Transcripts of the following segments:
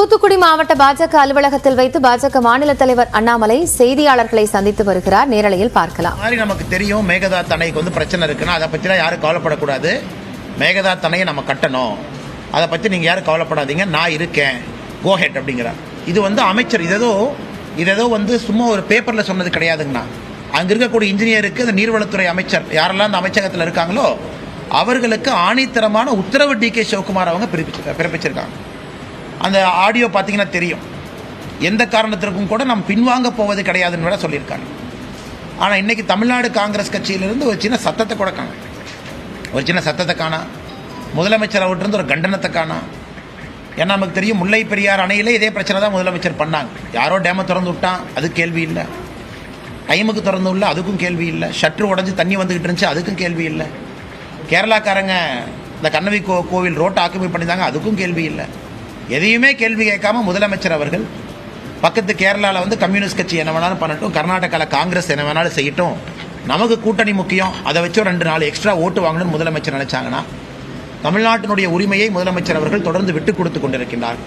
தூத்துக்குடி மாவட்ட பாஜக அலுவலகத்தில் வைத்து பாஜக மாநில தலைவர் அண்ணாமலை செய்தியாளர்களை சந்தித்து வருகிறார். நேரலையில் பார்க்கலாம். மாதிரி நமக்கு தெரியும் மேகதாத் தணைக்கு வந்து பிரச்சனை இருக்குன்னா அதை பற்றிலாம் யாரும் கவலைப்படக்கூடாது. மேகதா அணையை நம்ம கட்டணும். அதை பற்றி நீங்கள் யாரும் கவலைப்படாதீங்க நான் இருக்கேன். கோஹெட் அப்படிங்கிறார். இது வந்து அமைச்சர் இதேதோ இதேதோ வந்து சும்மா ஒரு பேப்பரில் சொன்னது கிடையாதுங்கண்ணா. அங்கே இருக்கக்கூடிய இன்ஜினியருக்கு அந்த நீர்வளத்துறை அமைச்சர் யாரெல்லாம் அந்த அமைச்சகத்தில் இருக்காங்களோ அவர்களுக்கு ஆணித்தரமான உத்தரவு டி கே சிவகுமார் அவங்க பிறப்பிச்சிருக்காங்க. அந்த ஆடியோ பார்த்தீங்கன்னா தெரியும். எந்த காரணத்திற்கும் கூட நாம் பின்வாங்க போவது கிடையாதுன்னு வேற சொல்லியிருக்காங்க. ஆனால் இன்னைக்கு தமிழ்நாடு காங்கிரஸ் கட்சியிலிருந்து ஒரு சின்ன சத்தத்தை கூட காண ஒரு சின்ன சத்தத்தை காணா முதலமைச்சர் அவர்கிட்ட ஒரு கண்டனத்தை காணா ஏன்னா நமக்கு தெரியும் முல்லை பெரியார் அணையிலே இதே பிரச்சனை தான் முதலமைச்சர் பண்ணாங்க. யாரோ டேமை திறந்து விட்டான் அது கேள்வி இல்லை. டைமுக்கு திறந்து இல்லை அதுக்கும் கேள்வி இல்லை. ஷட்ரு உடஞ்சி தண்ணி வந்துக்கிட்டு இருந்துச்சு அதுக்கும் கேள்வி இல்லை. கேரளாக்காரங்க இந்த கண்ணவி கோ கோவில் ரோட்டை ஆக்குமை பண்ணியிருந்தாங்க அதுக்கும் கேள்வி இல்லை. எதையுமே கேள்வி கேட்காம முதலமைச்சர் அவர்கள் பக்கத்து கேரளாவில் வந்து கம்யூனிஸ்ட் கட்சி என்ன வேணாலும் பண்ணட்டும் கர்நாடகாவில் காங்கிரஸ் என்ன வேணாலும் செய்யட்டும். நமக்கு கூட்டணி முக்கியம். அதை வச்சு ரெண்டு நாள் எக்ஸ்ட்ரா ஓட்டு வாங்கணும்னு முதலமைச்சர் நினைச்சாங்கன்னா தமிழ்நாட்டினுடைய உரிமையை முதலமைச்சர் அவர்கள் தொடர்ந்து விட்டு கொடுத்து கொண்டிருக்கின்றார்.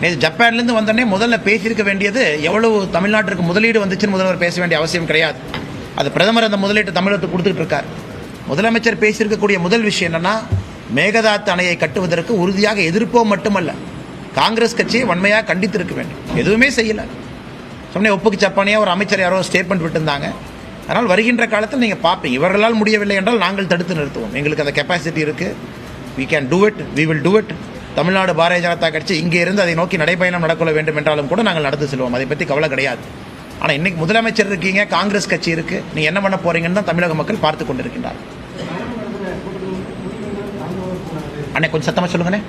நேற்று ஜப்பான்லேருந்து வந்தோடனே முதல்ல பேசியிருக்க வேண்டியது எவ்வளவு தமிழ்நாட்டிற்கு முதலீடு வந்துச்சுன்னு முதல்வர் பேச வேண்டிய அவசியம் கிடையாது. அது பிரதமர் அந்த முதலீட்டை தமிழகத்துக்கு கொடுத்துட்டு இருக்கார். முதலமைச்சர் பேசியிருக்கக்கூடிய முதல் விஷயம் என்னன்னா மேகதாத் அணையை கட்டுவதற்கு உறுதியாக எதிர்ப்போம் மட்டுமல்ல காங்கிரஸ் கட்சியை வன்மையாக கண்டித்திருக்க வேண்டும். எதுவுமே செய்யல. சொன்னே ஒப்புக்கு சப்பானியா ஒரு அமைச்சர் யாரோ ஸ்டேட்மெண்ட் விட்டுருந்தாங்க. அதனால் வருகின்ற காலத்தில் நீங்கள் பார்ப்பீங்க. இவர்களால் முடியவில்லை என்றால் நாங்கள் தடுத்து நிறுத்துவோம். எங்களுக்கு அந்த கெப்பாசிட்டி இருக்குது we can do it we will do it Tamil Nadu Bharatiya Janata கட்சி இங்கே இருந்து அதை நோக்கி நடைபயணம் நடக்கொள்ள வேண்டும் என்றாலும் கூட நாங்கள் நடந்து செல்வோம். அதை பற்றி கவலை கிடையாது. ஆனால் இன்னைக்கு முதலமைச்சர் இருக்கீங்க காங்கிரஸ் கட்சி இருக்கு. நீ என்ன பண்ண போறீங்கன்னு தான் தமிழக மக்கள் பார்த்து கொண்டிருக்கின்றார் அண்ணே கொஞ்சம் சத்தமாக சொல்லுங்கண்ணே.